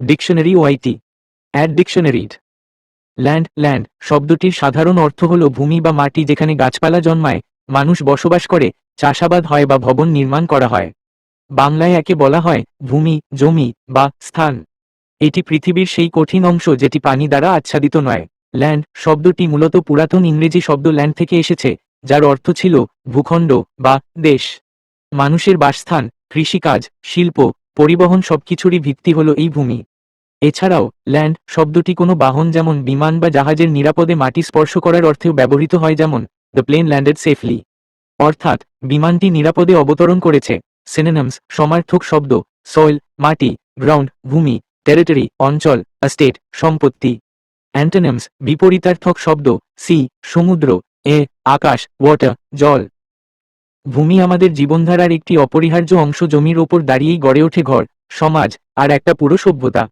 Dictionary ওয়াইটি অ্যাড ডিকশনারিড ল্যান্ড ল্যান্ড শব্দটির সাধারণ অর্থ হল ভূমি বা মাটি যেখানে গাছপালা জন্মায়, মানুষ বসবাস করে, চাষাবাদ হয় বা ভবন নির্মাণ করা হয়। বাংলায় একে বলা হয় ভূমি, জমি বা স্থান। এটি পৃথিবীর সেই কঠিন অংশ যেটি পানি দ্বারা আচ্ছাদিত নয়। ল্যান্ড শব্দটি মূলত পুরাতন ইংরেজি শব্দ ল্যান্ড থেকে এসেছে, যার অর্থ ছিল ভূখণ্ড বা দেশ। মানুষের বাসস্থান, কৃষিকাজ, শিল্প পরিবহন সবকিছুরই ভিত্তি হল এই ভূমি। এছাড়াও, ল্যান্ড শব্দটি কোনো বাহন যেমন বিমান বা জাহাজের নিরাপদে মাটি স্পর্শ করার অর্থেও ব্যবহৃত হয় যেমন দ্য প্লেন ল্যান্ডেড সেফলি অর্থাৎ, বিমানটি নিরাপদে অবতরণ করেছে। সিনেনামস সমার্থক শব্দ সয়েল মাটি গ্রাউন্ড ভূমি টেরিটরি অঞ্চল স্টেট সম্পত্তি। অ্যান্টোনামস বিপরীতার্থক শব্দ সি সমুদ্র এ আকাশ ওয়াটার জল। ভূমি আমাদের জীবনধারার একটি অপরিহার্য অংশ জমির ওপর দাঁড়িয়েই গড়ে ওঠে ঘর, সমাজ, আর একটা পুরো সভ্যতা।